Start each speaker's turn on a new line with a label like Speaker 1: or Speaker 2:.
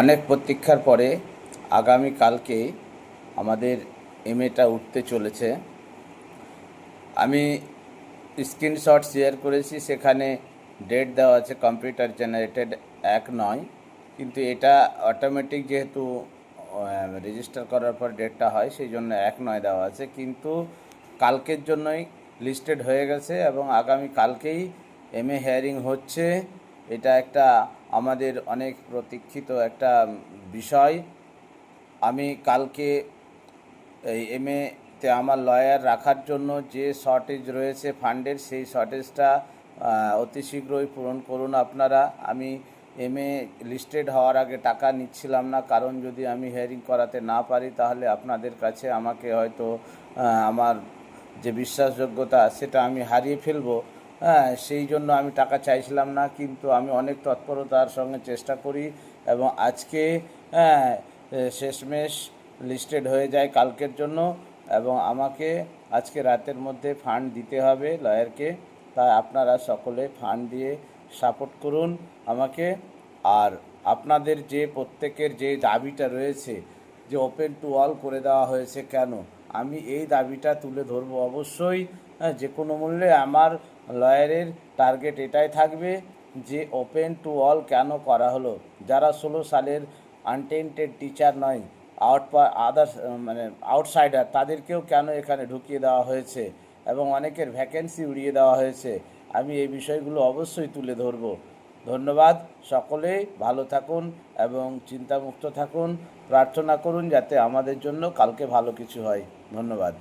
Speaker 1: অনেক প্রতীক্ষার পরে আগামীকালকে আমাদের এমএটা উঠতে চলেছে। আমি স্ক্রিনশট শেয়ার করেছি, সেখানে ডেট দেওয়া আছে কম্পিউটার জেনারেটেড এক নয়। কিন্তু এটা অটোমেটিক যেহেতু রেজিস্টার করার পর ডেটটা হয়, সেই জন্য এক নয় দেওয়া আছে। কিন্তু কালকের জন্যই লিস্টেড হয়ে গেছে এবং আগামী কালকেই এম এ হেয়ারিং হচ্ছে। এটা একটা আমাদের অনেক প্রতীক্ষিত একটা বিষয়। আমি কালকে এই এম তে আমার লয়ার রাখার জন্য যে শর্টেজ রয়েছে ফান্ডের সেই শর্টেজটা অতি শীঘ্রই পূরণ করুন আপনারা। আমি এম এ লিস্টেড হওয়ার আগে টাকা নিচ্ছিলাম না, কারণ যদি আমি হেয়ারিং করাতে না পারি, তাহলে আপনাদের কাছে আমাকে হয়তো আমার যে বিশ্বাসযোগ্যতা, সেটা আমি হারিয়ে ফেলব। হ্যাঁ সেই জন্য আমি টাকা চাইছিলাম না, কিন্তু আমি অনেক তৎপরতার সঙ্গে চেষ্টা করি এবং আজকে হ্যাঁ শেষমেশ লিস্টেড হয়ে যায় কালকের জন্য এবং আমাকে আজকে রাতের মধ্যে ফান্ড দিতে হবে লয়ারকে তাই আপনারা সকলে ফান্ড দিয়ে সাপোর্ট করুন আমাকে। আর আপনাদের যে প্রত্যেকের যে দাবিটা রয়েছে, যে ওপেন টু অল করে দেওয়া হয়েছে কেন, আমি এই দাবিটা তুলে ধরবো অবশ্যই। যে কোনো মূল্যে আমার লয়ারের টার্গেট এটাই থাকবে যে ওপেন টু অল কেন করা হলো। যারা ষোলো সালের আনটেন্টেড টিচার নয় আউট আদার্স মানে আউটসাইডার তাদেরকেও কেন এখানে ঢুকিয়ে দেওয়া হয়েছে? এবং অনেকের ভ্যাকেন্সি উড়িয়ে দেওয়া হয়েছে। আমি এই বিষয়গুলো অবশ্যই তুলে ধরব। ধন্যবাদ সকলেই ভালো থাকুন এবং চিন্তামুক্ত থাকুন। প্রার্থনা করুন যাতে আমাদের জন্য কালকে ভালো কিছু হয়। ধন্যবাদ।